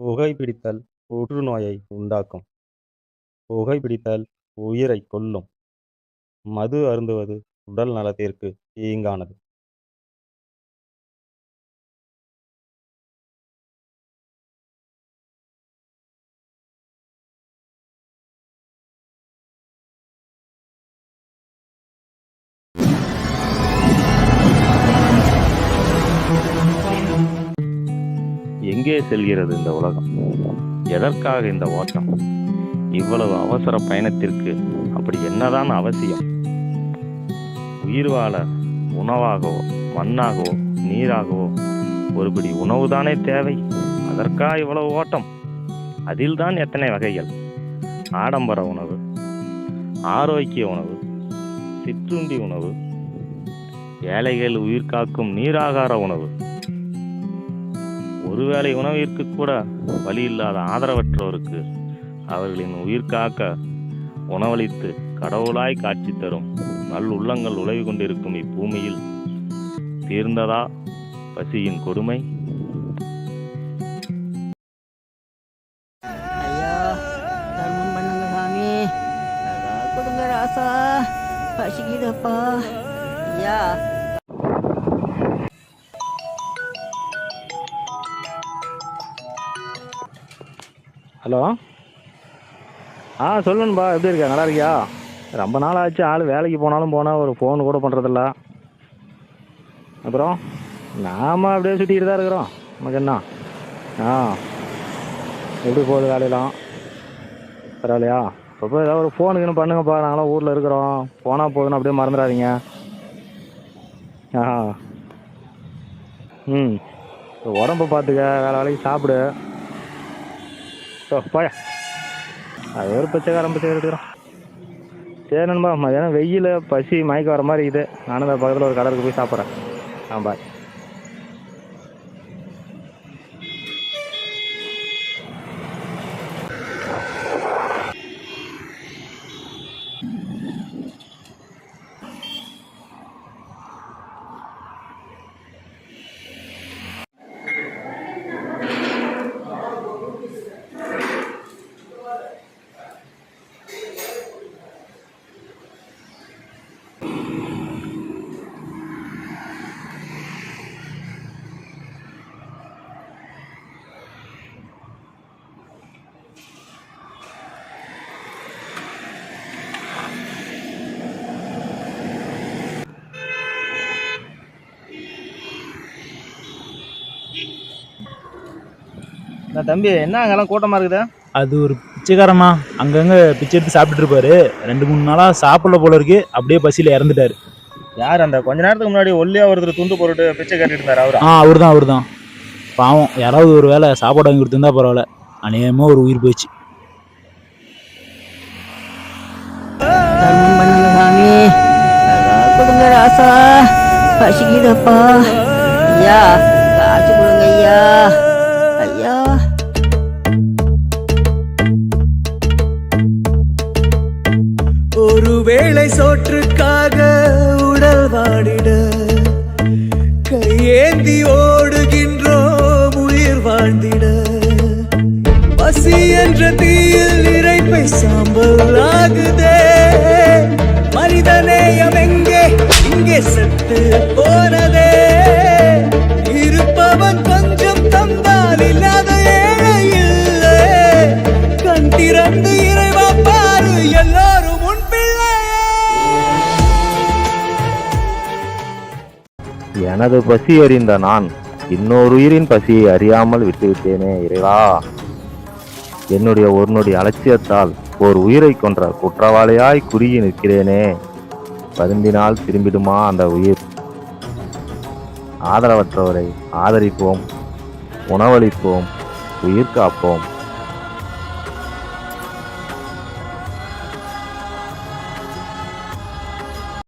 புகைப்பிடித்தல் புற்றுநோயை உண்டாக்கும். புகைப்பிடித்தல் உயிரைக் கொல்லும். மது அருந்துவது உடல் நலத்திற்கு தீங்கானது. எங்கே செல்கிறது இந்த உலகம்? எதற்காக இந்த ஓட்டம்? இவ்வளவு அவசர பயணத்திற்கு அப்படி என்னதான் அவசியம்? உயிர் வாழ உணவாகவோ மண்ணாகவோ நீராகவோ ஒருபடி உணவுதானே தேவை? அதற்கா இவ்வளவு ஓட்டம்? அதில்தான் எத்தனை வகைகள்? ஆடம்பர உணவு ஆரோக்கிய உணவு சிற்றுண்டி உணவு ஏழைகள் உயிர் காக்கும் நீராகார உணவு ஒருவேளை உணவிற்கு கூட வழி இல்லாத ஆதரவற்றோருக்கு அவர்களின் உயிர் காக்க உணவளித்து கடவுளாய் காட்சி தரும் நல் உள்ளங்கள் உழவி கொண்டிருக்கும் இப்பூமியில் தீர்ந்ததா பசியின் கொடுமை? பசிக்குதப்பா. ஐயா ஹலோ? ஆ சொல்லுங்கப்பா எப்படி இருக்க? நல்லா இருக்கியா? ரொம்ப நாள் ஆச்சு ஆள் வேலைக்கு போனாலும் போனால் ஒரு ஃபோன் கூட பண்ணுறதில்ல அப்புறம்? நாம் அப்படியே சுற்றிக்கிட்டு தான் இருக்கிறோம். நமக்கு என்ன? ஆ. எப்படி போகுது வேலையெல்லாம்? பரவாயில்லையா? அப்போ ஏதாவது ஒரு ஃபோனுக்குன்னு பண்ணுங்கப்பா. நாங்களாம் ஊரில் இருக்கிறோம். போனால் போதுன்னு அப்படியே மறந்துடாதீங்க. ஆ. ம். உடம்பு பார்த்துக்க வேலை வேலைக்கு சாப்பிடு. ஓ போய. அது ஒரு பிச்சைக்காரன் பிச்சை எடுக்கிறோம் சரி நண்பா மதியானம் வெயில் பசி மயக்கம் வர மாதிரி இருக்குது. நானும் இந்த பக்கத்தில் ஒரு கடலுக்கு போய் சாப்பிட்றேன். ஆ பாய் என்ன தம்பி என்ன அங்கெல்லாம் கூட்டமாக இருக்குது? அது ஒரு பிச்சைக்காரண்ணா அங்கங்க பிச்சை எடுத்து சாப்பிட்டுட்டு இருப்பாரு. ரெண்டு மூணு நாளா சாப்பிடல போல இருக்கு. அப்படியே பசியில இறந்துட்டாரு. யார் அந்த? கொஞ்ச நேரத்துக்கு முன்னாடி ஒல்லியா ஒருத்தர் துண்டு போட்டுட்டு பிச்சை கேட்டுட்டு இருந்தாரு அவரா ஆ அவர் தான் அவர் தான் பாவம் யாராவது ஒரு வேளை சாப்பாடு வாங்கி கொடுத்துருந்தா பரவாயில்ல. அநேகமா ஒரு உயிர் போயிடுச்சு. கொடுங்க ராசா. பசிக்குதப்பா. ஐயா காசு கொடுங்க ஐயா. ஒருவேளை உடல் வாடிட கையேந்தி ஓடுகின்றோம் உயிர் வாழ்ந்திட. பசி என்ற தீயில் நிறைப்பை சாம்பல் ஆகுதே. மனிதநேயம் எங்கே? இங்கே செத்து போனதே. இருப்பவன் கொஞ்சம் தந்தால் இல்லாத ஏழை இல்லை கண் திறந்து இறைவா பாரு எல்லாரும் எனது பசி அறிந்த நான் இன்னொரு உயிரின் பசியை அறியாமல் விட்டுவிட்டேனே இறைவா. என்னுடைய ஒரு அலட்சியத்தால் ஓர் உயிரை கொன்ற குற்றவாளியாய் குறுகி நிற்கிறேனே. பருந்தினால் திரும்பிடுமா அந்த உயிர்? ஆதரவற்றவரை ஆதரிப்போம் உணவளிப்போம் உயிர் காப்போம்.